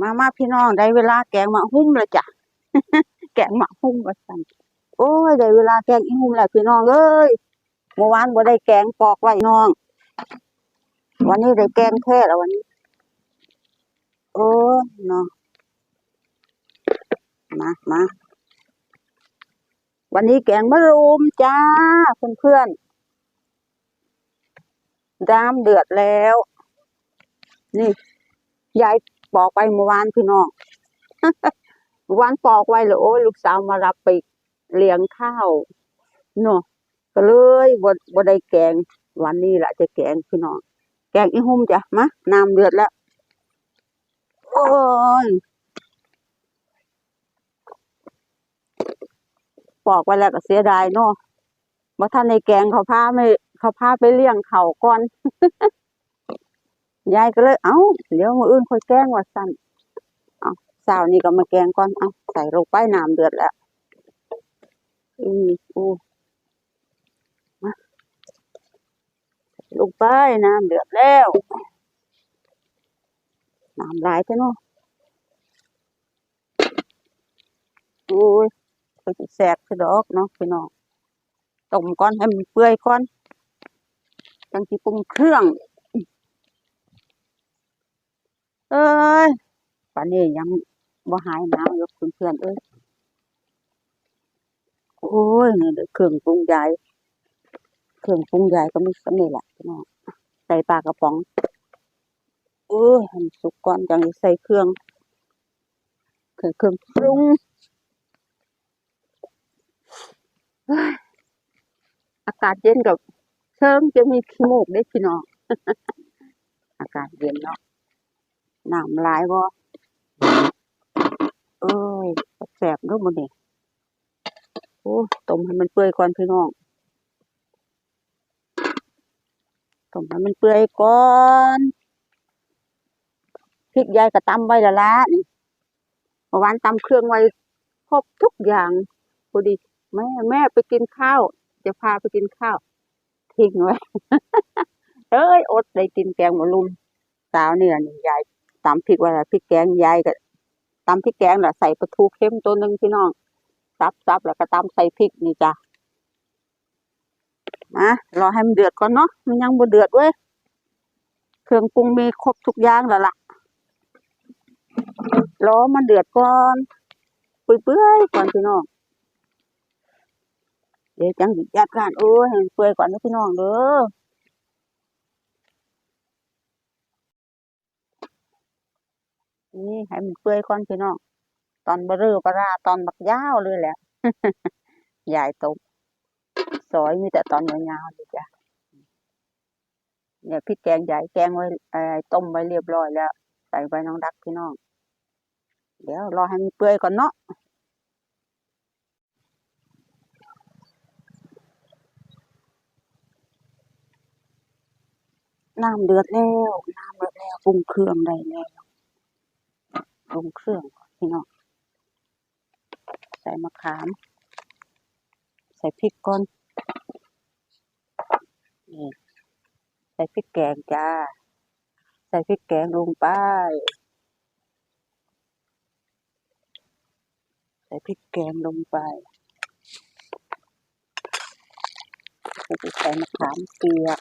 มามาพี่น้องได้เวลาแกงหมะหุ้มแล้วจ้ะ แกงหมะหุ้มว่าซั่นโอ้ยได้เวลาแกงอีหุ้มแล้วพี่น้องเอ้ยเมื่อวานบ่ได้แกงปอกไว้น้อง วันนี้ได้แกงแท้แล้ววันนี้ โอ้ยเนาะมามาวันนี้แกงมะรุมจ้าเพื่อนๆน้ำเดือดแล้ว นี่ยาย ปอกไปเมื่อวานพี่น้องเมื่อวานปอกไว้เลยโอ้ยลูกสาวมารับไปเลี้ยงข้าวเนาะก็เลยบ่บ่ได้แกง วันนี้แหละจะแกงพี่น้องแกงอีหุ่มจ้ะมาน้ำเดือดแล้วโอ้ยปอกไว้แล้วก็เสียดายเนาะบ่ทันในแกงเขาพาไม่เขาพาไปเลี้ยงเขาก่อน ยายก็เลย เอ้าเดี๋ยวมืออื่นค่อยแกงว่าซั่นเอ้าสาวนี่ก็มาแกงก่อน เอ้าใส่ลงไปน้ำเดือดแล้วอืออู้มาลงไปน้ำเดือดแล้วน้ำลายไปเนาะโอ้ยไปสิแสกคือดอกเนาะพี่น้องต้มก่อนให้มันเปื่อยก่อนจังสิปรุงเครื่อง เอ้ยป่านนี้ยังบ่หายหนาวอยู่เพื่อนๆเอ้ยโอ้ยนี่เดี๋ยเครื่องปรุงใหญ่เครื่องปรุงใหญ่ก็มีสำนี่แหละพี่น้องใส่ปลากระป๋องเออให้มันสุกก่อนจังใส่เครื่องเครื่องเครื่องปรุงอากาศเย็นกับเชิงจะมีขี้มูกได้พี่น้องอากาศเย็นเนาะ น้ำลายบ่เอ้ยแสบเด้อมื้อนี้โอ้ต้มให้มันเปื่อยก่อนพี่น้องต้มให้มันเปื่อยก่อนพริกยายก็ตำไว้และละนี่เมื่อวานตำเครื่องไว้ครบทุกอย่างพอดีแม่แม่ไปกินข้าว จะพาไปกินข้าว ทิ้งไว้เอ้ยอดได้กินแกงหมูลุมสาวเนี่ยนี่ยาย ตำพริกไว้ละพริกแกงยายก็ตำพริกแกงแล้วใส่ปลาทูเค็มตัวหนึ่งพี่น้องซับซับแล้วก็ตำใส่พริกนี่จ้ะมารอให้มันเดือดก่อนเนาะมันยังบ่เดือดเว้ยเครื่องปรุงมีครบทุกอย่างแล้วล่ะรอมันเดือดก่อนเปื่อยๆก่อนพี่น้องเดี๋ยวจังสิจัดการโอ้ยเปื่อยก่อนนะพี่น้องเด้อ นี่ให้มันเปื่อยก่อนพี่น้องตอนบะเรือปลาร้าตอนบักยาวเลยแหละยายตบซอยมีแต่ตอนยาวๆเลยจ้ะเนี่ยพริกแกงใหญ่แกงไว้เอ่อต้มไว้เรียบร้อยแล้วใส่ใบน้องดักพี่น้อง เดี๋ยวรอให้มันเปื่อยก่อนเนาะน้ำเดือดแล้ว น้ำเดือดแล้วปรุงเครื่องได้แล้ว ลงเครื่องพี่น้องใส่มะขาม ใส่พริกก่อนนี่ใส่พริกแกงจ้า ใส่พริกแกงลงไป ใส่พริกแกงลงไปแล้วก็ใส่มะขามเปียก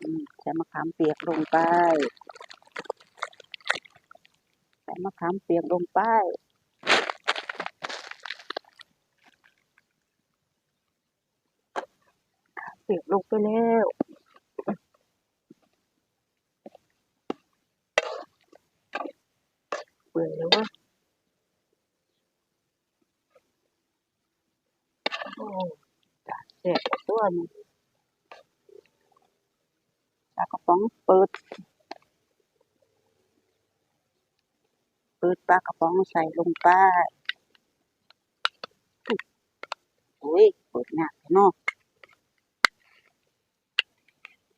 อืมใส่มะขามเปียกลงไป ใส่มะขามเปียกลงไป เปียกลงไปแล้วเปื่อยแล้ววะโอ้จ้ะเสร็จตัวนี้ปลากระ ปิด เปิดปลากระป๋องใส่ลงไปอุ้ยเปิดหนักเนาะ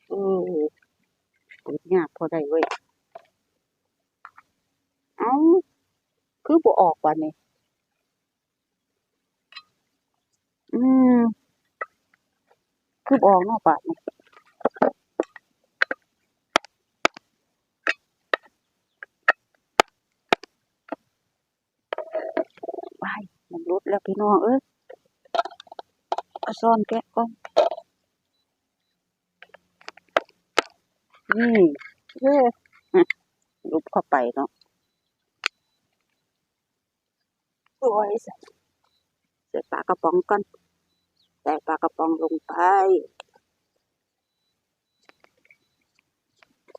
เออเปิดหนักพอได้เว้ย เอ้า คือบ่ออกว่ะนี่อืมคือบ่ออกนาะปะนี่ แล้วพี่น้องเอ้ยเอาซ่อนแกะก่อนนี่เอ้ยอะลุบเข้าไปเนาะโอ้ยใส่ใส่ปลากระป๋องก่อนใส่ปลากระป๋องลงไป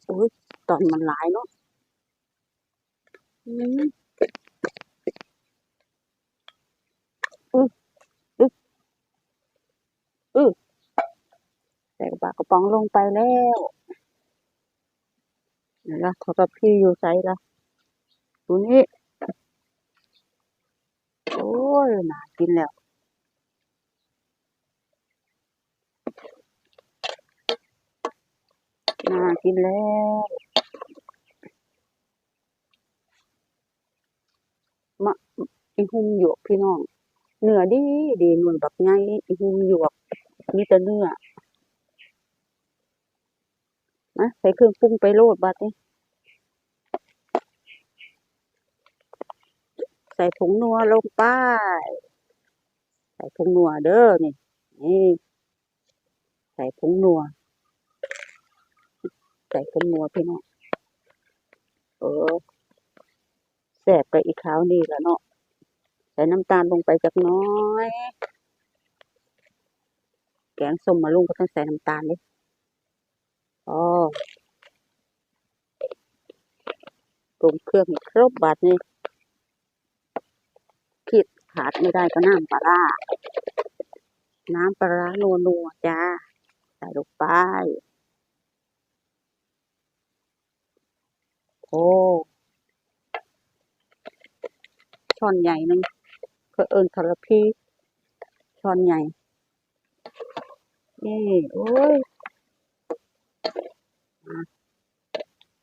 อุ้ยตอนมันหลายเนาะอืมอืออือ อือใส่ปากระป๋องลงไปแล้วเดี๋ยวละทรศัพท์พี่อยู่ใส่ละดูนี่โอ้ยน่ากินแล้วน่ากินแล้วมะอีหุ่มหยวกพี่น้อง เนื้อดีดีน่วยบักไงอีหุ่มหยวก มีแต่เนื้อนะใส่เครื่องปรุงไปโลดบัดนี้ใส่ผงนัวลงไป ใส่ผงนัวเด้อนี่นี่ ใส่ผงนัว ใส่ผงนัวพี่น้องเออแสบกับอีกขาวนี่แหละเนาะ ใส่น้ำตาลลงไปจักน้อย แกงส้มมาลุงก็ต้องใส่น้ำตาลดิอ๋อปรุงเครื่องครบบาดนี่คิดขาดไม่ได้ก็น้ำปลาร้าน้ำปลาร้านัวนัวๆจ้า ใส่ลงไปโอ้ช้อนใหญ่นึงก็เอิญทรพีช้อนใหญ่ นี่โอ้ย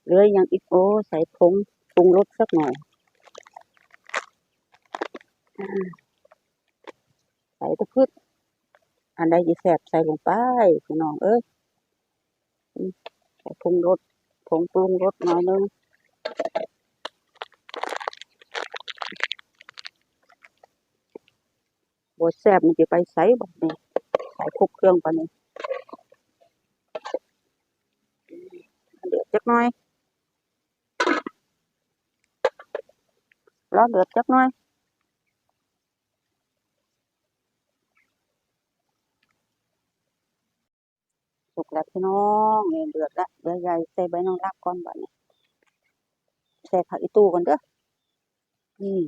เหลืออย่างอีกโอ้ใส่ผงปรุงรสสักหน่อยใส่ตะพืชอันใดจะแสบใส่ลงไปพี่น้องเอ้ยใส่ผงรสผงปรุงรสหน่อยนึงบดแสบมันจะไปใส่บัดนี้ ใส่ครบเครื่องปานนี้เดือดจักหน่อยรอเดือดจักหน่อยสุกแล้วพี่น้องเนี่ยเดือดแล้วเดี๋ยวยายใส่ใบนางรักก่อนบัดนี้ใส่ผักอีตูก่อนเด้อนี่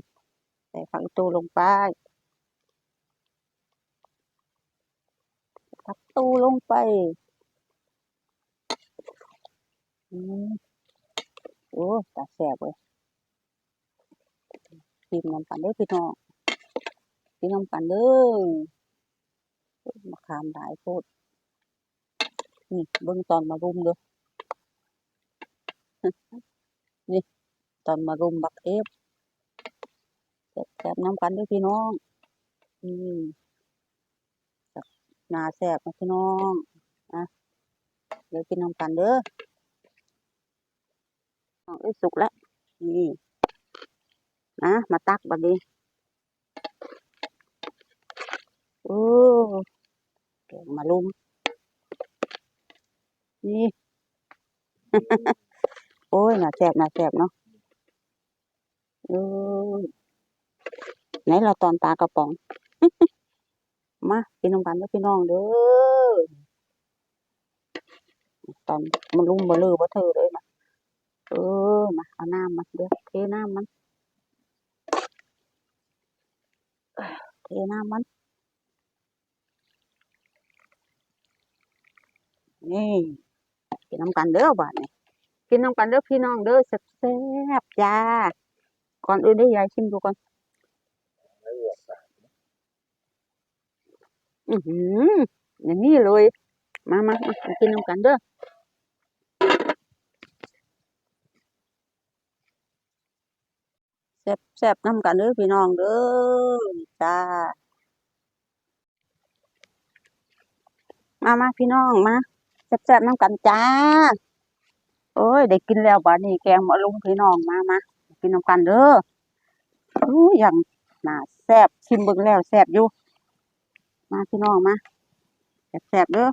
ใส่ผักอีตูลงไป ผักตูลงไปอืมโอ้ตาแสบเว้ยกินน้ำกันเด้อพี่น้องกินน้ำกันเด้อมะขามหลายโพดนี่เบิ่งตอนมารุมเด้อนี่ตอนมารุมบักเอฟแซ่บๆน้ำกันเด้วยพี่น้อง อืม นาแซ่บนะพี่น้องอะเดี๋ยวกินน้ำกันเด้อน้องเอ้ยสุกแล้ว นี่ นะ มาตักบัดนี้โอ้แกงมารุม นี่ โอ้ยน่าแซ่บน่าแซ่บเนาะโอ้ไหนเราตอนปลากระป๋อง มากินน้ำกันเด้อพี่น้องเด้อตอนมันลุ่มมาลือบ่เธอเลยนะเออมาเอาน้ำมาเดี๋ยวเทน้ำมันเอ้อเทน้ำมันนี่กินน้ำกันเด้อบ้านนี้กินน้ำกันเด้อพี่น้องเด้อแซ่บๆจ้าก่อนอื่นได้ยายชิมดูก่อน อือหืออย่างนี้เลยมามามามากินน้ำกันเด้อแซ่บแซ่บน้ำกันเด้อพี่น้องเด้อจ้ามามาพี่น้องมาแซ่บแซ่บน้ำกันจ้าโอ้ยได้กินแล้วบัดนี้แกงมะลุงพี่น้องมามากินน้ำกันเด้ออู้ยอย่างน่าแซ่บชิมเบิ่งแล้วแซ่บอยู่ มาพี่น้องมาแซ่บๆเด้อ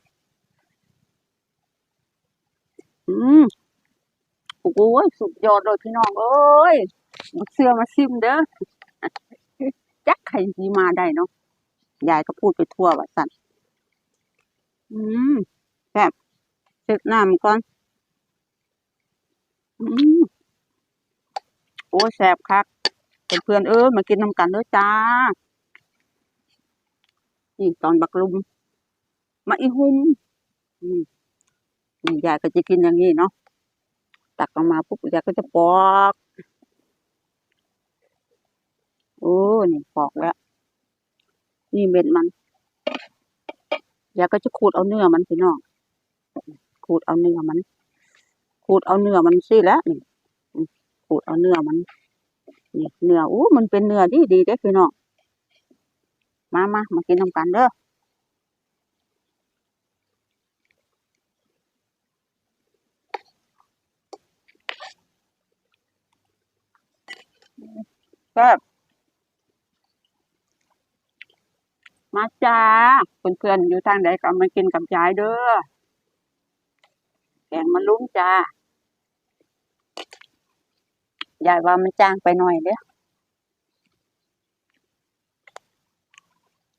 อืมโอ้โหสุดยอดเลยพี่น้องเอ้ยมาเสื้อมาชิมเด้อจักใครสิมาได้เนาะยายก็พูดไปทั่วว่าสั่นอืมแซ่บเช็ดน้ำก่อน อืมโอ้แซ่บคักเพื่อนๆเอ้ยมากินน้ำกันเด้อจ้า นี่ตอนบักลุมมาอีหุ่มอืมนี่ยายก็จะกินอย่างนี้เนาะตักออกมาปุ๊บยายก็จะปอกโอ้นี่ปอกแล้ว นี่เม็ดมันยายก็จะขูดเอาเนื้อมันพี่น้องขูดเอาเนื้อมันขูดเอาเนื้อมันสิแล้วนี่ขูดเอาเนื้อมันนี่เนื้ออู้มันเป็นเนื้อดีดีเด้อพี่น้อง มามามากินน้ำกันเด้อแซ่บมาจ้าเพื่อนๆอยู่ทางใดก็มากินกับยายเด้อแกงมะลุงจ้ายายว่ามันจางไปหน่อยเด้อ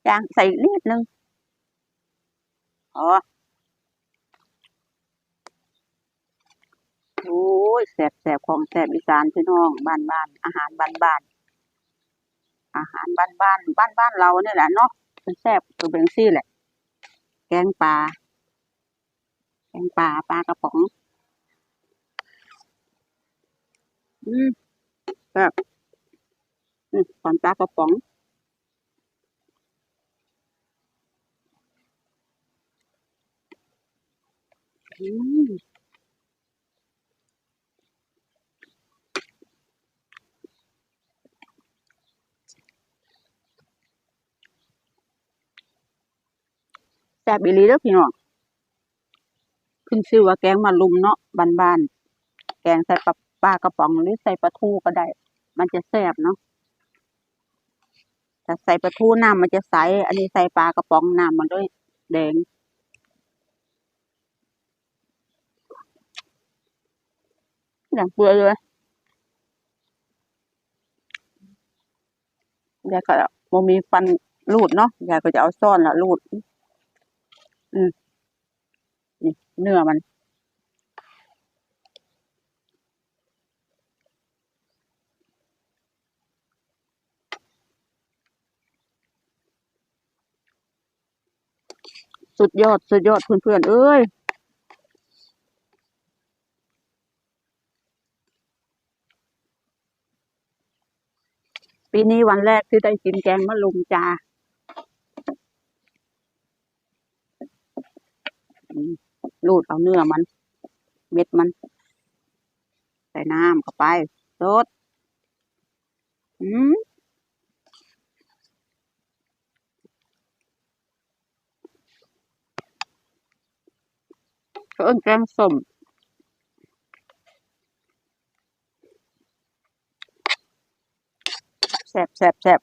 จางใส่อีกนิดนึงอ๋อโอ้ยแซ่บแซ่บของแซ่บอีสานพี่น้องบ้านบ้านๆอาหารบ้านบ้านๆอาหารบ้านบ้านบ้านบ้านๆเราเนี่ยแหละเนาะเป็นแซ่บตัวเบงซี่แหละ แกงปลาแกงปลาปลากระป๋อง อืมแบบอืมก่อนปลากระป๋อง แซ่บอีหลีเด้อพี่น้องขึ้นชื่อว่าแกงมะลุมเนาะบ้านๆแกงใส่ปลาปลากระป๋องหรือใส่ปลาทูก็ได้ มันจะแซ่บเนาะแต่ใส่ปลาทูน้ำมันจะใส อันนี้ใส่ปลากระป๋องน้ำมันด้วยแดง อย่างเปื่อยเลยยายก็บ่มีฟันรูดเนาะยายก็จะเอาซ่อนละรูด อืมนี่เนื้อมัน สุดยอด สุดยอดเพื่อนๆเอ้ย ปีนี้วันแรกที่ได้กินแกงมะลุมจ้ารูดเอาเนื้อมัน เม็ดมัน ใส่น้ำเข้าไปรสอืมเอิ้นแกงส้ม แซ่บแซ่บแซ่บ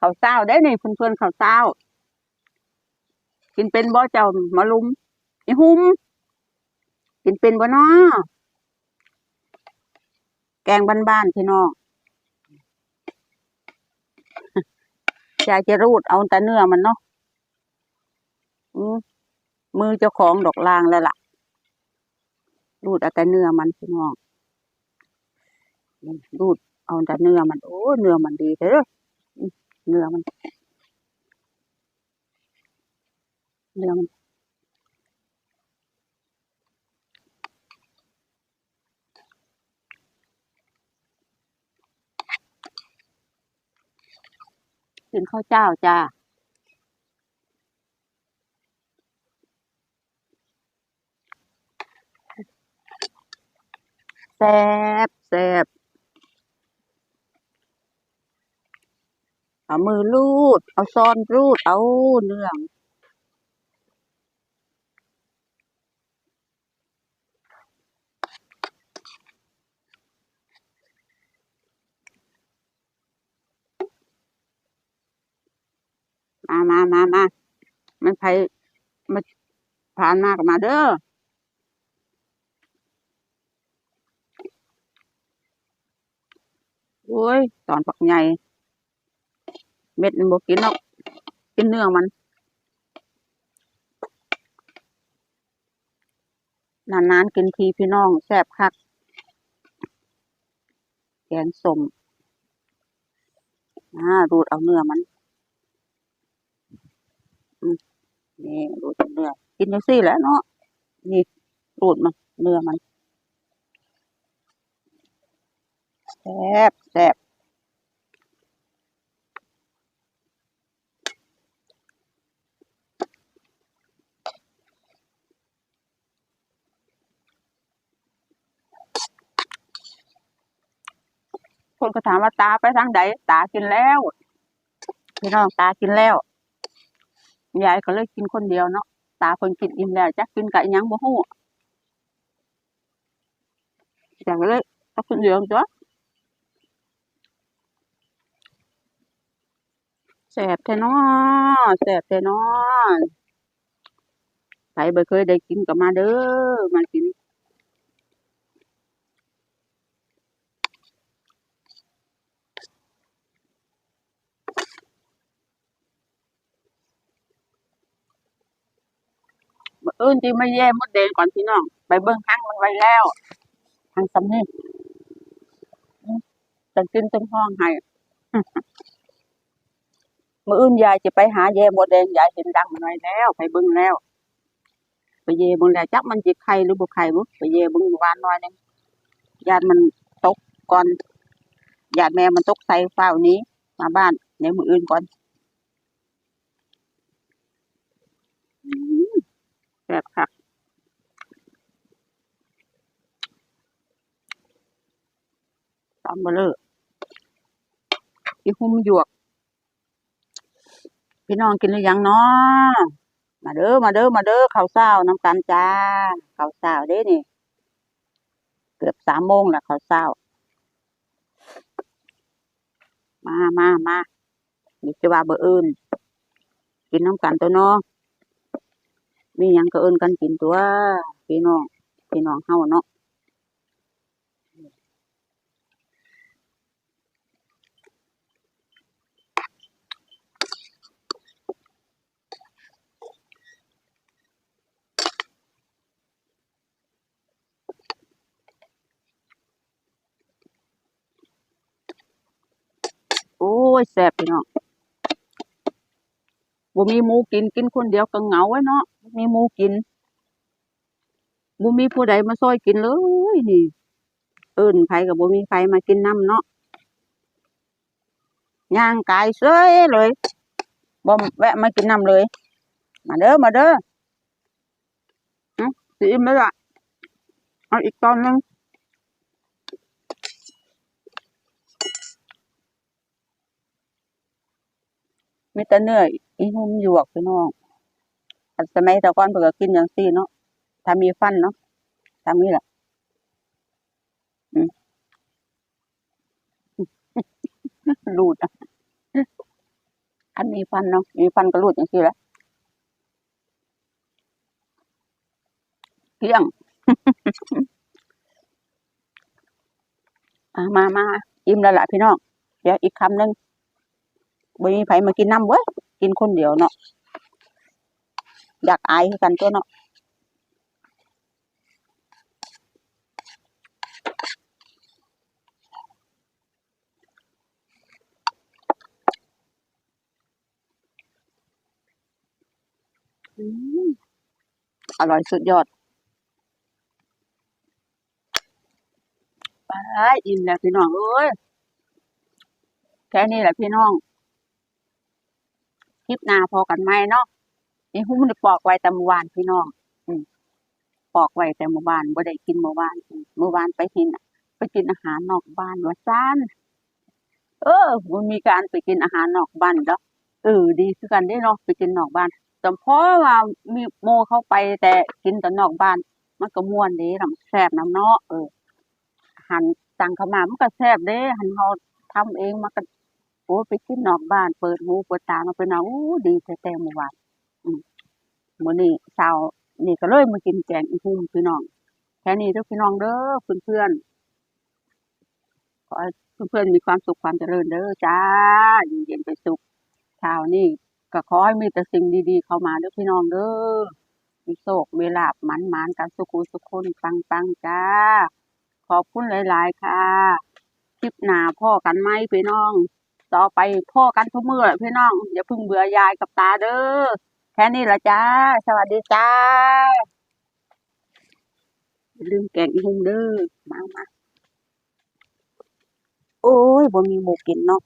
ข้าวเจ้าได้นี่เพื่อนๆข้าวเจ้ากินเป็นบ่เจ้ามาลุมไอีหุ่มกินเป็นบ่น้อแกงบ้านๆพี่น้องยายจะรูดเอาแต่เนื้อมันเนาะอืม มือเจ้าของดอกลางแล้วล่ะรูดเอาแต่เนื้อมันพี่น้องอืมรูดเอาแต่เนื้อมันโอ้เนื้อมันดีเด้ออืมเนื้อมันเนื้อมันกินข้าวเจ้าจ้า แซบแซบเอามือรูด เอาซ้อนรูด เอาเนื่องมามามามามันไผมาผ่านมากมาเด้อ โอ้ยตอนปักใหญ่ เม็ดมันบกินหรอกกินเนื้อมัน นานๆกินทีพี่น้องแซ่บคัก แกงสมอ่าดูดเอาเนื้อมันนี่ดูดเนื้อกินจังซี่แหล้วเนาะนี่ดูดมันเนื้อมัน แซ่บแซ่บคนก็ถามว่าตาไปทางใดตากินแล้วพี่น้องตากินแล้วยายก็เลยกินคนเดียวเนาะตาเพิ่นกินอิ่มแล้วจักกินกะยังบ่ฮู้แต่ก็เลยเอาคนเดียวจ้ะ แซ่บแท้นาะแซ่บแท้นาะใครบ่เคยได้กินก็มาเด้อ มากินมื้ออื่นสิมาแย่มดแดงก่อนพี่น้อง ไปเบิ่งหางมันไว้แล้วหางสำนี้อืมจังกินจังห้องให้ มื้ออื่นยายจะไปหาแย่มดแดงยายเห็นดังมันไว้แล้วไปเบิ่งแล้ว ไปแย่เบิ่งแล้วจักมันสิไข่หรือบ่ไข่บ่ไปแย่เบิ่งหวานหน่อยนึงญาติมันตกก่อนญาติแม่มันตกใส่ฟ้าวนี้ มาบ้านในมืออื่นก่อนแซ่บคักตามเบ่เลออีหุ่มหยวก พี่น้องกินหรือยังเนาะมาเด้อมาเด้อมาเด้อข้าวเช้าน้ำกันจ้าข้าวเช้าเด้นี่ เกือบสามโมงแล้วข้าวเช้า มามามานี่จะว่าเบอร์อื่น กินน้ำกันตัวเนาะมียังก็เอินกันกินตัว พี่น้องพี่น้องเฮาเนาะ โอ้ ยแซ่บพี่น้องบ่มีหมูกินกินคนเดียวก็เหงาไว้เนาะมีหมูกินบ่มีผู้ใดมาซอยกินเลยนี่ เอิ้นไผก็บ่มีไผมากินน้ำเนาะย่างกายเซยเลยบ่แวะมากินน้ำเลย มาเด้อมาเด้ออ้าสิอิ่มแล้วล่ะเอาอีกตอนนึง มีแต่เนื้ออีหุ่มหยวกพี่น้องอันสมัยต่ก่อนเพิ่นก็กินจังซี่เนาะถ้ามีฟันเนาะถ้ามีล่ะอืมรูดอันมีฟันเนาะมีฟันก็รูดจังซี่แหละเกลี้ยงมามาอิ่มแล้วล่ะพี่น้อง เดี๋ยวอีกคำหนึ่ง บ่มีไผมากินน้ำเว้ยกินคนเดียวเนาะอยากอายคือกันตัวเนาะอืมอร่อยสุดยอดไปอิ่มแล้วพี่น้องเอ้ยแค่นี้แหละพี่น้อง คลิปหน้าพอกันไหมเนาะนี่หุ้มได้ปอกไว้แต่เมื่อวานพี่น้องอืมปอกไว้แต่เมื่อวานบ่ได้กินเมื่อวานเมื่อวานไปกินไปกินอาหารนอกบ้านว่าซ่านเออ มันมีการไปกินอาหารนอกบ้านแล้วเออดีคือกันได้เนาะไปกินนอกบ้านแต่เพราะว่ามีโมเข้าไปแต่กินแต่นอกบ้าน มันก็ม่วนเดีน้ำแซ่บน้ำเนาะเออหารสั่งเข้ามามันก็แซ่บเด้หันเฮาทำเองมันก็ โอ้ไปกินนอกบ้าน เปิดหูเปิดตามาเป็นเอาอู้ดีแต่แต่เมื่อวานมมื้อนี้เช้านี่ก็เลยมากินแกงอีหุ่มพี่น้องแค่นี้เด้อพี่น้องเด้อเพื่อนๆขอให้เพื่อนๆมีความสุขความเจริญเด้อจ้าอยู่เย็นเป็นสุขเช้านี้ก็ขอให้มีแต่สิ่งดีๆ เข้ามาเด้อพี่น้องเด้อมีโชคมีลาบหมันกันสุขุสุขคนปังๆจ้า ขอบคุณหลาย ๆ ค่ะ คลิปหน้าพ่อกันไหมพี่น้อง ต่อไปพ่อกันทุกมือแหละพี่น้อง อย่าพึ่งเบื่อยายกับตาเด้อแค่นี้ละจ้า สวัสดีจ้าอย่าลืมแกงอีหุ่งเด้อมามาโอ้ยบ่มีหมูกินเนาะ